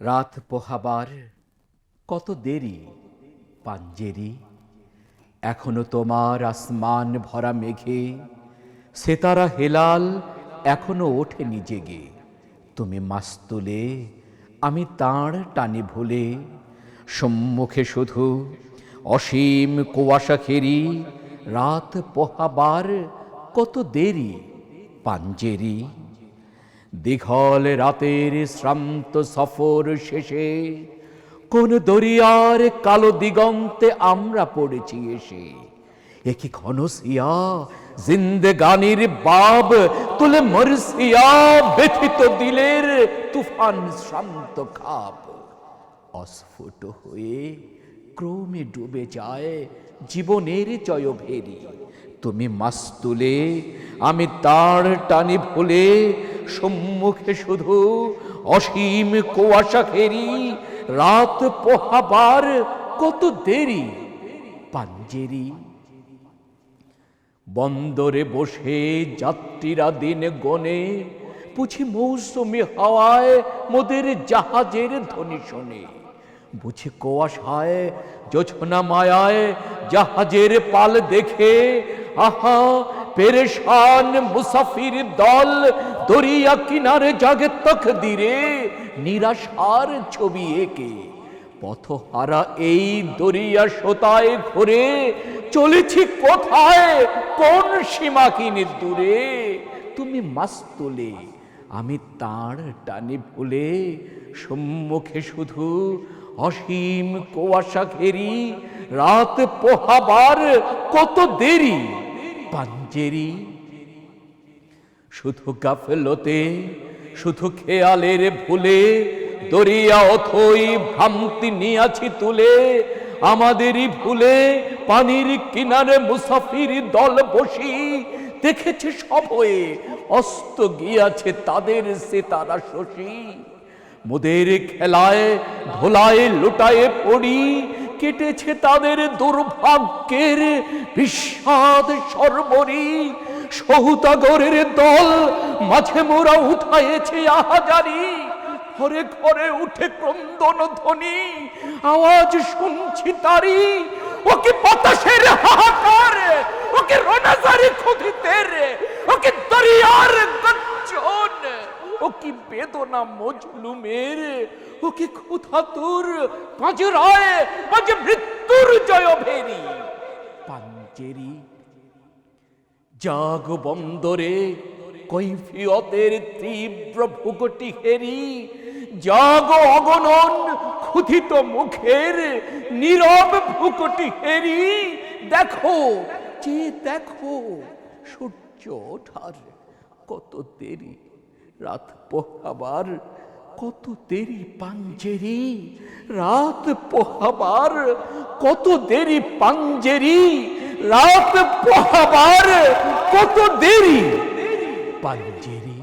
রাত পোহাবার, কত দেরি পাঞ্জেরি? এখনও তোমার আসমান ভরা মেঘে, সেতারা হেলাল এখনও ওঠেনি জেগে। তুমি মাস্তুলে, আমি তাঁর টানি ভুলে। সম্মুখে শুধু অসীম কুয়াশা খেরি রাত পোহাবার কত দেরি পাঞ্জেরি? দীঘল রাতের শ্রান্ত সফর শেষে কোন দরিয়ার কালো দিগন্তে আমরা পড়েছি এসে। একই ঘনসিয়া জিন্দেগানির বাব, তুলে মরসিয়া ব্যথিত দিলের তুফান শ্রান্ত খাপ অস্ফুট হয়ে ক্রমে ডুবে যায় জীবনের জয় ভেরি তুমি মাস্তুলে, আমি তার টানি ভুলে সম্মুখে শুধু অসীম কুয়াশা ঘেরি, রাত পোহাবার কত দেরি, পাঞ্জেরি। বন্দরে বসে যাত্রীরা দিন গনে, বুঝি মৌসুমি হাওয়ায় মোদের জাহাজের ধ্বনি শোনে। বুঝি কুয়াশায় জোছনা মায়ায় জাহাজের পাল দেখে, আহা পেরেশান মুসাফির দল দরিয়া কিনারে জাগে তক দিরে নিরাশার ছবি এঁকে। পথহারা এই দরিয়া সোতায় ঘুরে, চলেছি কোথায়? কোন সীমা কিনে দূরে তুমি মাস্তুলে, আমি তার টানে ভুলে, সম্মুখে শুধু অসীম কুয়াশা ঘেরি, রাত পোহাবার কত দেরি? পাঞ্জেরি। শুধু গাফেলতে, শুধু খেয়ালের ভুলে, দরিয়া অথই ভ্রান্তি নিয়াছি তুলে, আমাদেরই ভুলে পানির কিনারে মুসাফির দল বসি, দেখেছে সব হয়ে অস্ত গিয়াছে তাদের সে তারা শশী। মোদের খেলায়, ধোলায়, লোটায় পড়ি কেটেছে তাদের দুর্ভাগ্যের বিষাদ সর্বরি। সহুতাগরের দল মাঝে মোরা উঠায়েছে আহাজারি। ঘরে ঘরে উঠে ক্রন্দন ধ্বনি, আওয়াজ শুনছি তারি। ওকে বাতাসের হাহাকার, ওকে রোনাজারি খুদিতের ওকে দরিয়ার গর্জন, ও কি বেদনা মজলুমের। ও কি ক্ষুধাতুর পাঁজরায় মাঝে মৃত্যুর জয় ভেরি। জাগ বন্দরে কৈফিয়তের তীব্র ভুগটি হেরি, জাগ অগণন ক্ষুধিত মুখের নীরব ভুকটি হেরি। দেখো, যে দেখো, সূর্য ওঠার কত দেরি, রাত পোহাবার কত দেরি পাঞ্জেরি? রাত পোহাবার কত দেরি পাঞ্জেরি? রাত পোহাবার কত দেরি পাঞ্জেরি?